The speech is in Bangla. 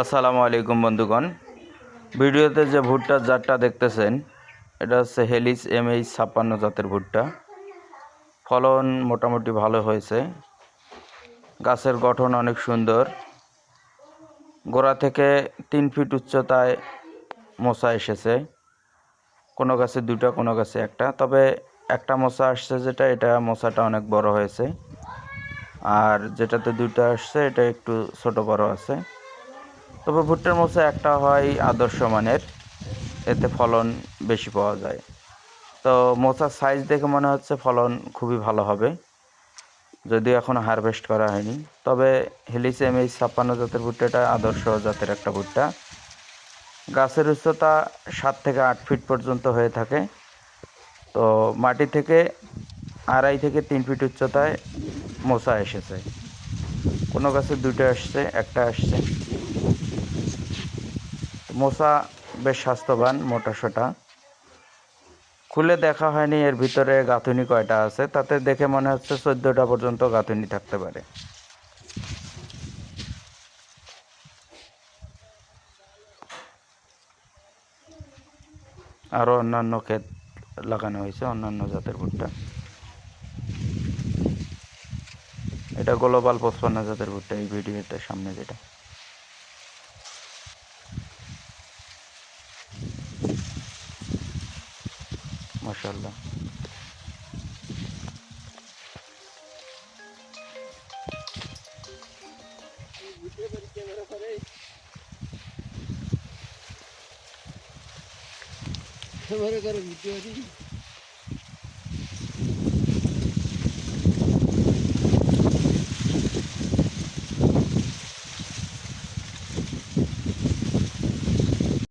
আসসালামু আলাইকুম বন্ধুগণ। ভিডিওতে যে ভুট্টার জাতটা দেখতেছেন, এটা হচ্ছে হেলিস এম এইচ ছাপ্পান্ন জাতের ভুট্টা। ফলন মোটামুটি ভালো হয়েছে। গাছের গঠন অনেক সুন্দর। গোড়া থেকে তিন ফিট উচ্চতায় মশা এসেছে। কোনো গাছে দুটো কোনো গাছে একটা। তবে একটা মশা আসছে যেটা, এটা মশাটা অনেক বড় হয়েছে। আর যেটাতে দুটো আসছে, এটা একটু ছোট বড় আছে। তবে ভুট্টার মশা একটা হয় আদর্শ মানের, এতে ফলন বেশি পাওয়া যায়। তো মোচার সাইজ দেখে মনে হচ্ছে ফলন খুবই ভালো হবে, যদিও এখনও হারভেস্ট করা হয়নি। তবে হেলিস এম এইচ ছাপ্পান্ন জাতের ভুট্টাটা আদর্শ জাতের একটা ভুট্টা। গাছের উচ্চতা সাত থেকে আট ফিট পর্যন্ত হয়ে থাকে। তো মাটি থেকে আড়াই থেকে তিন ফিট উচ্চতায় মোচা এসেছে। কোনো গাছে দুটো আসছে, একটা আসছে। মোচা বেশ স্বাস্থ্যবান, মোটা সোটা। খুলে দেখা হয়নি, এর ভিতরে গাঁথুনি কয়টা আছে? তাতে দেখে মনে হচ্ছে চোদ্দোটা পর্যন্ত গাঁথুনি থাকতে পারে। আরও অন্যান্য ক্ষেত লাগানো হয়েছে, অন্যান্য জাতের ভুট্টা। এটা গ্লোবাল পঁচপান্ন জাতের ভুট্টা, এই ভিডিওতে সামনে যেটা। Maşallah. Kamera karım gidiyor değil?